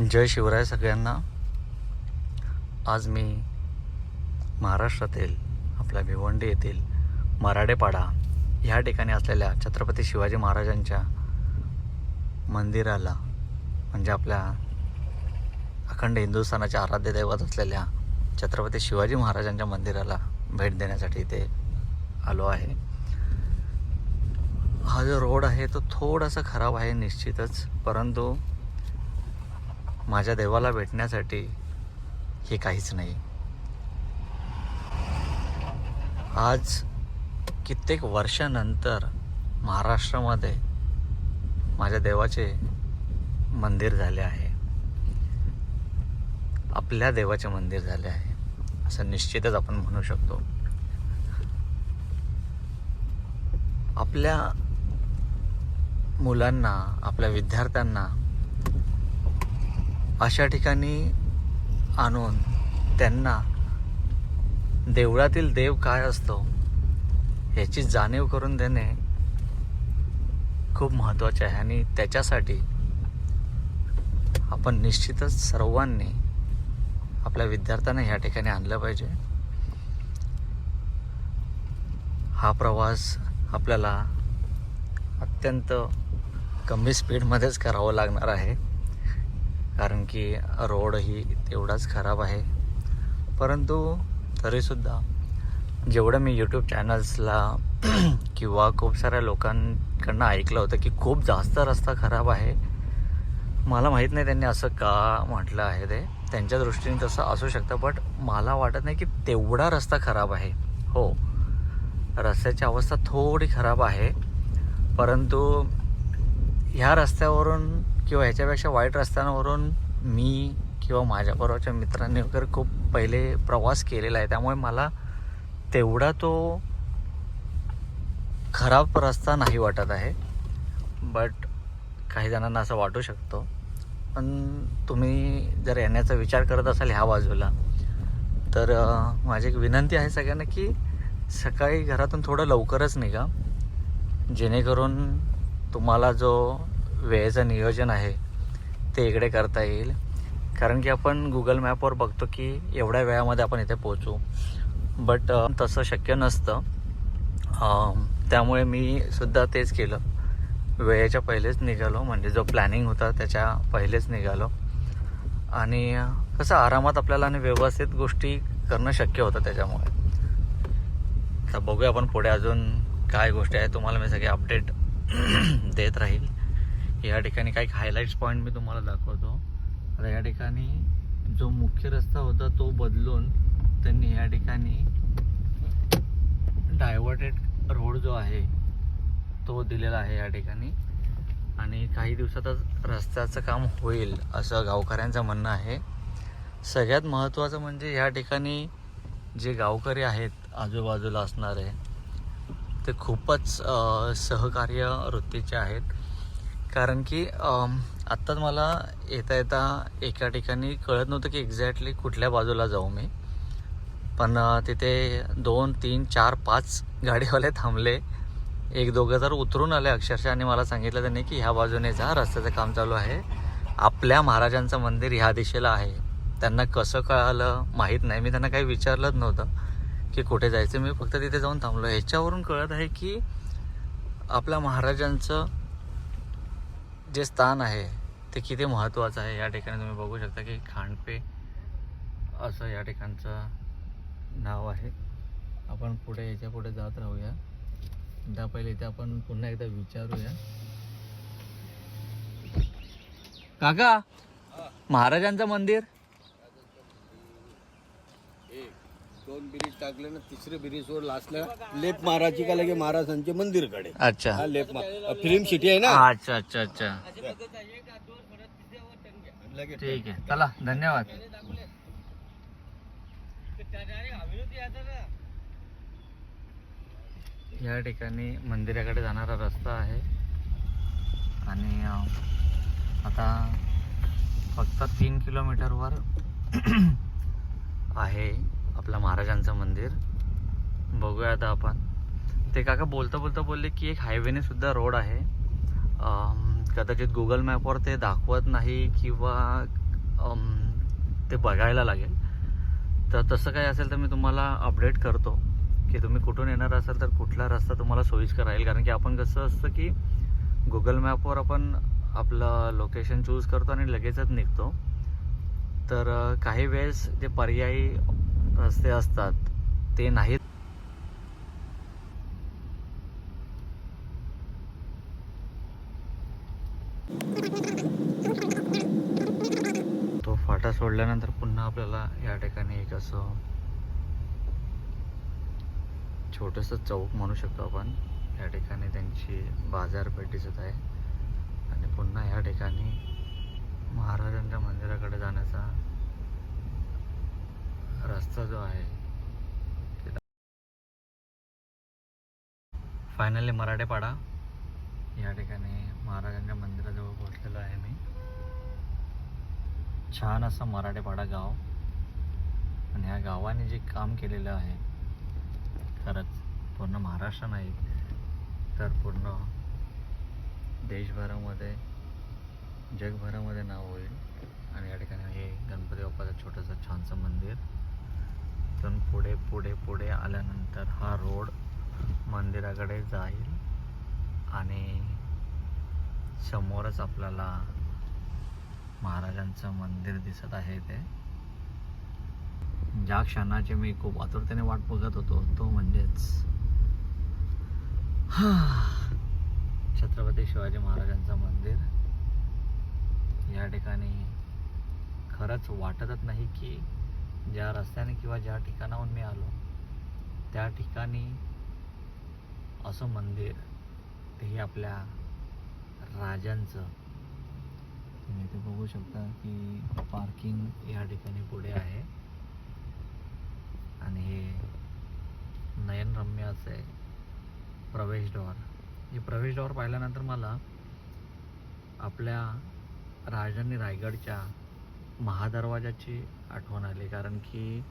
जय शिवराय सगळ्यांना. आज मी महाराष्ट्रातील आपल्या भिवंडी येथील मराडेपाडा ह्या ठिकाणी असलेल्या छत्रपती शिवाजी महाराजांच्या मंदिराला म्हणजे आपल्या अखंड हिंदुस्थानाच्या आराध्य दैवत असलेल्या छत्रपती शिवाजी महाराजांच्या मंदिराला भेट देण्यासाठी इथे आलो आहे. हा जो रोड आहे तो थोडासा खराब आहे निश्चितच परंतु माझ्या देवाला भेटण्यासाठी हे काहीच नाही. आज कित्येक वर्षानंतर महाराष्ट्रामध्ये माझ्या देवाचे मंदिर झाले आहे. आपल्या देवाचे मंदिर झाले आहे. असं निश्चितच आपण म्हणू शकतो. आपल्या मुलांना आपल्या विद्यार्थ्यांना अशा ठिकाणी आणून त्यांना देवळातील देव काय असतो याची जाणीव करून देणे खूप महत्त्वाचे आहे आणि त्याच्यासाठी आपण निश्चितच सर्वांनी आपल्या विद्यार्थ्यांना ह्या ठिकाणी आणलं पाहिजे. हा प्रवास आपल्याला अत्यंत कमी स्पीडमध्येच करावं लागणार आहे. कारण की रोडही तेवढाच खराब आहे. परंतु तरीसुद्धा जेवढं मी यूट्यूब चॅनल्सला किंवा खूप साऱ्या लोकांकडनं ऐकलं होतं की खूप जास्त रस्ता खराब आहे मला माहीत नाही त्यांनी असं का म्हटलं आहे ते. त्यांच्या दृष्टीने तसं असू शकतं बट मला वाटत नाही की तेवढा रस्ता खराब आहे. हो रस्त्याची अवस्था थोडी खराब आहे परंतु ह्या रस्त्यावरून किंवा ह्याच्यापेक्षा वाईट रस्त्यांवरून मी किंवा माझ्याबरोबरच्या मित्रांनी वगैरे खूप पहिले प्रवास केलेला आहे. त्यामुळे मला तेवढा तो खराब रस्ता नाही वाटत आहे. बट काही जणांना असं वाटू शकतो. पण तुम्ही जर येण्याचा विचार करत असाल ह्या बाजूला तर माझी एक विनंती आहे सगळ्यांना की सकाळी घरातून थोडं लवकरच निघा. जेणेकरून तुम्हाला जो वेळेचं नियोजन आहे ते इकडे करता येईल. कारण की आपण गुगल मॅपवर बघतो की एवढ्या वेळामध्ये आपण इथे पोचू बट तसं शक्य नसतं. त्यामुळे मी सुद्धा तेच केलं. वेळेच्या पहिलेच निघालो म्हणजे जो प्लॅनिंग होता त्याच्या पहिलेच निघालो. आणि कसं आरामात आपल्याला आणि व्यवस्थित गोष्टी करणं शक्य होतं त्याच्यामुळे. तर बघूया आपण पुढे अजून काय गोष्टी आहे तुम्हाला मी सगळे अपडेट देत राहील. या ठिकाणी काही हायलाईट्स पॉईंट मी तुम्हाला दाखवतो. आता या ठिकाणी जो मुख्य रस्ता होता तो बदलून त्यांनी या ठिकाणी डायव्हर्टेड रोड जो आहे तो दिलेला आहे या ठिकाणी. आणि काही दिवसातच रस्त्याचं काम होईल असं गावकऱ्यांचं म्हणणं आहे. सगळ्यात महत्त्वाचं म्हणजे ह्या ठिकाणी जे गावकरी आहेत आजूबाजूला असणारे ते खूपच सहकार्य वृत्तीचे आहेत. कारण की आत्ताच मला येता येता एका ठिकाणी कळत नव्हतं की एक्झॅक्टली कुठल्या बाजूला जाऊ मी. पण तिथे दोन तीन चार पाच गाडीवाले थांबले. एक दोघं जर उतरून आले अक्षरशः आणि मला सांगितलं त्यांनी की ह्या बाजूने जा रस्त्याचं काम चालू आहे. आपल्या महाराजांचं मंदिर ह्या दिशेला आहे. त्यांना कसं कळालं माहीत नाही. मी त्यांना काही विचारलंच नव्हतं की कुठे जायचं. मी फक्त तिथे जाऊन थांबलो. ह्याच्यावरून कळत आहे की आपल्या महाराजांचं जे स्थान आहे ते किती महत्त्वाचं आहे या ठिकाणी तुम्ही बघू शकता की खांडपे असं या ठिकाणचं नाव आहे. आपण पुढे याच्यापुढे जात राहूया. त्या पहिले इथे आपण पुन्हा एकदा विचारूया. काका महाराजांचं मंदिर? दोन ब्रिज टाकले ना तिसरे ब्रिज वर लास्टला लेप महाराजी का लगे महाराजांचे मंदिरकडे. अच्छा. हा लेप फिल्म सिटी आहे ना? अच्छा अच्छा अच्छा. लगे. ठीक आहे. चला धन्यवाद. या ठिकाणी मंदिराकडे जाणारा रस्ता आहे. आणि आता फक्त तीन किलोमीटरवर आहे. आपलं महाराजांचं मंदिर. बघूया आता आपण. ते काका बोलता बोलता बोलले की एक हायवेने सुद्धा रोड आहे. कदाचित गुगल मॅपवर ते दाखवत नाही किंवा ते बघायला लागेल. तर तसं काही असेल तर मी तुम्हाला अपडेट करतो. की तुम्ही कुठून येणार असाल तर कुठला रस्ता तुम्हाला सोयीस्कर राहील. कारण की आपण कसं असतं की गुगल मॅपवर आपण आपलं लोकेशन चूज करतो आणि लगेचच निघतो. तर काही वेळेस जे पर्यायी रस्ते असतात ते नाहीत. तो फाटा सोडल्यानंतर पुन्हा आपल्याला या ठिकाणी एक असं छोटंसं चौक म्हणू शकतो आपण. या ठिकाणी त्यांची बाजारपेठ दिसत आहे. आणि पुन्हा या ठिकाणी महाराजांच्या मंदिराकडे जाण्याचा रस्ता जो आहे. फायनली मराठेपाडा. या ठिकाणी महाराजांच्या मंदिराजवळ पोहोचलेलो आहे मी. छान असं मराठेपाडा गाव. आणि ह्या गावाने जे काम केलेलं आहे खरंच पूर्ण महाराष्ट्र नाही तर पूर्ण देशभरामध्ये जगभरामध्ये नाव होईल. आणि या ठिकाणी हे गणपती बाप्पाचं छोटंसं छानसं मंदिर. तिथून पुढे पुढे पुढे आल्यानंतर हा रोड मंदिराकडे जाईल आणि समोरच आपल्याला महाराजांचं मंदिर दिसत आहे ते. ज्या क्षणाची मी खूप आतुरतेने वाट बघत होतो तो म्हणजेच छत्रपती शिवाजी महाराजांचं मंदिर. या ठिकाणी खरंच वाटतच नाही की ज्या रस्त्याने किंवा ज्या ठिकाणाहून मी आलो त्या ठिकाणी असं मंदिर तेही आपल्या राजांचं. तुम्ही इथे बघू शकता की पार्किंग या ठिकाणी पुढे आहे. आणि हे नयनरम्य असे प्रवेशद्वार हे प्रवेशद्वार पाहिल्यानंतर मला आपल्या राजधानी रायगडच्या महादरवाजाची आठवण आली. कारण की